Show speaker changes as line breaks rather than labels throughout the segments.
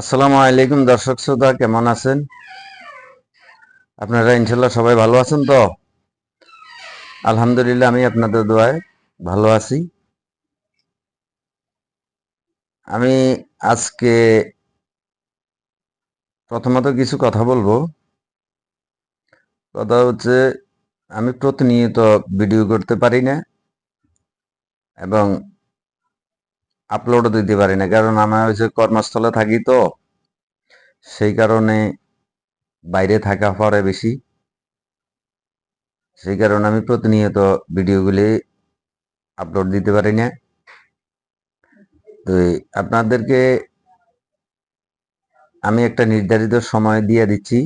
আসসালামু আলাইকুম দর্শক শ্রোতা, কেমন আছেন? আপনারা ইনশাল্লাহ সবাই ভালো আছেন তো? আলহামদুলিল্লাহ, আমি আপনাদের দোয়ায় ভালো আছি। আমি আজকে প্রথমত কিছু কথা বলব। কথা হচ্ছে, আমি প্রতিনিয়ত ভিডিও করতে পারি না এবং আপলোডও দিতে পারি না। কারণ আমার হচ্ছে কর্মস্থলে থাকি তো, সেই কারণে বাইরে থাকা পরে বেশি। সেই কারণে আমি প্রতিনিয়ত ভিডিওগুলি আপলোড দিতে পারি না। তো আপনাদেরকে আমি একটা নির্ধারিত সময় দিয়ে দিচ্ছি।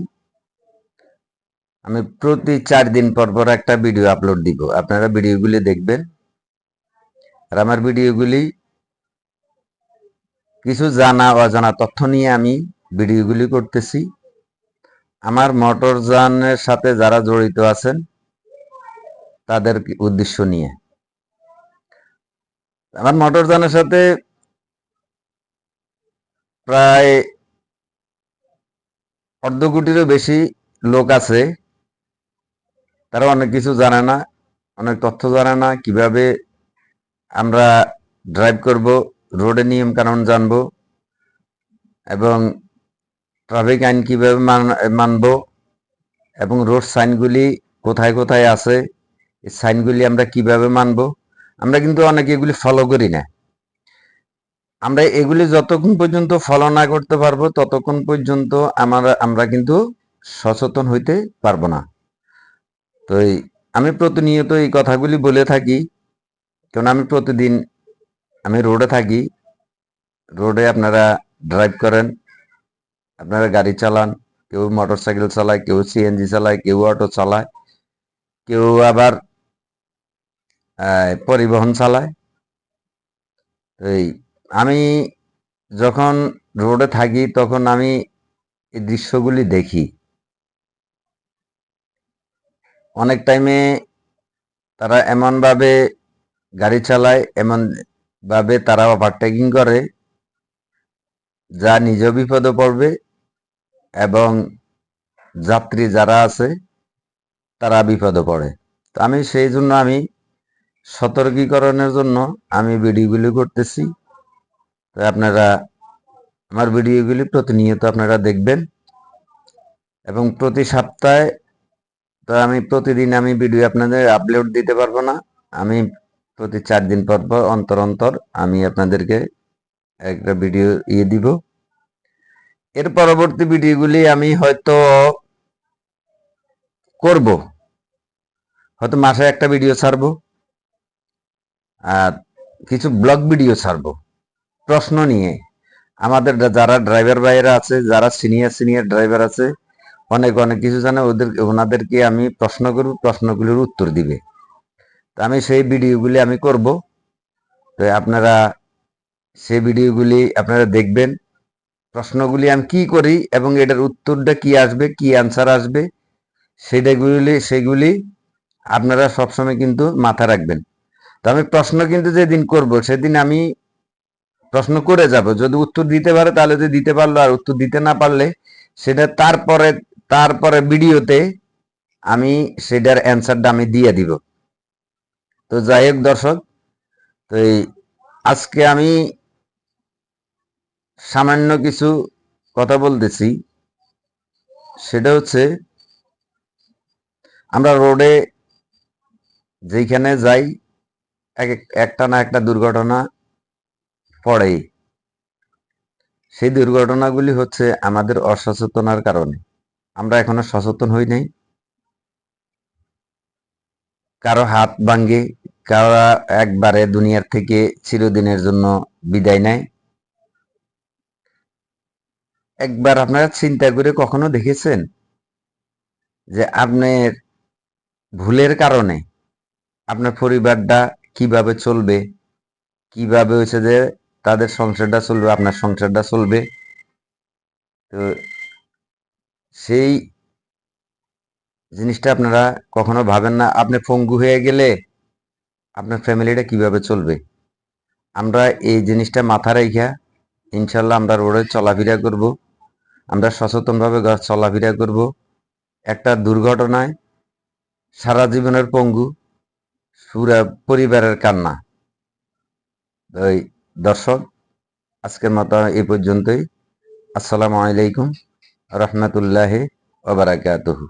আমি প্রতি চার দিন পর পর একটা ভিডিও আপলোড দিব। আপনারা ভিডিওগুলি দেখবেন। আর আমার ভিডিওগুলি কিছু জানা অজানা তথ্য নিয়ে আমি ভিডিওগুলি করতেছি। আমার মোটরযানের সাথে যারা জড়িত আছেন, তাদের উদ্দেশ্য নিয়ে। আমার মোটরযানের সাথে প্রায় অর্ধ কোটিরও বেশি লোক আছে। তারা অনেক কিছু জানে না, অনেক তথ্য জানে না, কীভাবে আমরা ড্রাইভ করব রোডে নিয়ম কানুন জানব এবং ট্রাফিক আইন কীভাবে মানব এবং রোড সাইনগুলি কোথায় কোথায় আছে, এই সাইনগুলি আমরা কীভাবে মানব, আমরা কিন্তু অনেকে এগুলি ফলো করি না। আমরা এগুলি যতক্ষণ পর্যন্ত ফলো না করতে পারব, ততক্ষণ পর্যন্ত আমরা আমরা কিন্তু সচেতন হইতে পারব না। তো আমি প্রতিনিয়ত এই কথাগুলি বলে থাকি কারণ আমি প্রতিদিন আমি রোডে থাকি। রোডে আপনারা ড্রাইভ করেন। আপনারা গাড়ি চালান। কেউ মোটর সাইকেল চালায়, কেউ সিএনজি চালায়, কেউ অটো চালায়, কেউ আবার পরিবহন চালায়। এই, আমি যখন রোডে থাকি তখন আমি এই দৃশ্যগুলি দেখি। অনেক টাইমে তারা এমনভাবে গাড়ি চালায়, এমন ভাবে তারা ওভারটেকিং করে, যা নিজ বিপদে পড়বে এবং যাত্রী যারা আছে তারা বিপদে পড়ে। তো আমি সেই জন্য আমি সতর্কীকরণের জন্য আমি ভিডিওগুলি করতেছি। তো আপনারা আমার ভিডিওগুলি প্রতিনিয়ত আপনারা দেখবেন। এবং প্রতি সপ্তাহে তো আমি প্রতিদিন আমি ভিডিও আপনাদের আপলোড দিতে পারব না। আমি প্রতি চার দিন পর পর, অন্তর অন্তর আমি আপনাদেরকে একটা ভিডিও ইয়ে দিব। এর পরবর্তী ভিডিওগুলি আমি হয়তো করব। হয়তো মাসে একটা ভিডিও ছাড়বো আর কিছু ব্লগ ভিডিও ছাড়বো। প্রশ্ন নিয়ে। আমাদের যারা ড্রাইভার ভাইয়েরা আছে, যারা সিনিয়র সিনিয়র ড্রাইভার আছে, অনেক অনেক কিছু জানে, ওদের ওনাদেরকে আমি প্রশ্ন করব, প্রশ্নগুলির উত্তর দিবে। তো আমি সেই ভিডিওগুলি আমি করব। তো আপনারা সেই ভিডিওগুলি আপনারা দেখবেন। প্রশ্নগুলি আমি কি করি এবং এটার উত্তরটা কি আসবে, কি অ্যান্সার আসবে, সেটাগুলি, সেগুলি আপনারা সবসময় কিন্তু মাথা রাখবেন। তো আমি প্রশ্ন কিন্তু যেদিন করব, সেদিন আমি প্রশ্ন করে যাব। যদি উত্তর দিতে পারে, তাহলে যদি দিতে পারল আর উত্তর দিতে না পারলে, সেটা তারপরে তারপরে ভিডিওতে আমি সেটার অ্যান্সারটা আমি দিয়ে দিব। তো যাই হোক দর্শক, তো এই আজকে আমি সামান্য কিছু কথা বলতেছি। সেটা হচ্ছে, আমরা রোডে যেখানে যাই এক, একটা না একটা দুর্ঘটনা পড়েই। সেই দুর্ঘটনাগুলি হচ্ছে আমাদের অসচেতনার কারণে। আমরা এখনও সচেতন হই নাই। কারও হাত ভাঙ্গে কারও একবারে দুনিয়ার থেকে চিরদিনের জন্য বিদায় নেয়। একবার আপনারা চিন্তা করে কখনো দেখেছেন যে আপনার ভুলের কারণে আপনার পরিবারটা কীভাবে চলবে? কীভাবে হচ্ছে যে তাদের সংসারটা চলবে, আপনার সংসারটা চলবে? তো সেই জিনিসটা আপনারা কখনো ভাবেন না। আপনি পঙ্গু হয়ে গেলে আপনার ফ্যামিলিটা কীভাবে চলবে? আমরা এই জিনিসটা মাথা রেখা ইনশাল্লাহ আমরা রোডে চলাফেরা করব। আমরা সচেতনভাবে চলাফেরা করব। একটা দুর্ঘটনায় সারা জীবনের পঙ্গু, পুরা পরিবারের কান্না। ওই দর্শক, আজকের মতো এই পর্যন্তই। আসসালামু আলাইকুম, রহমতুল্লাহ ওবরাকাতুহু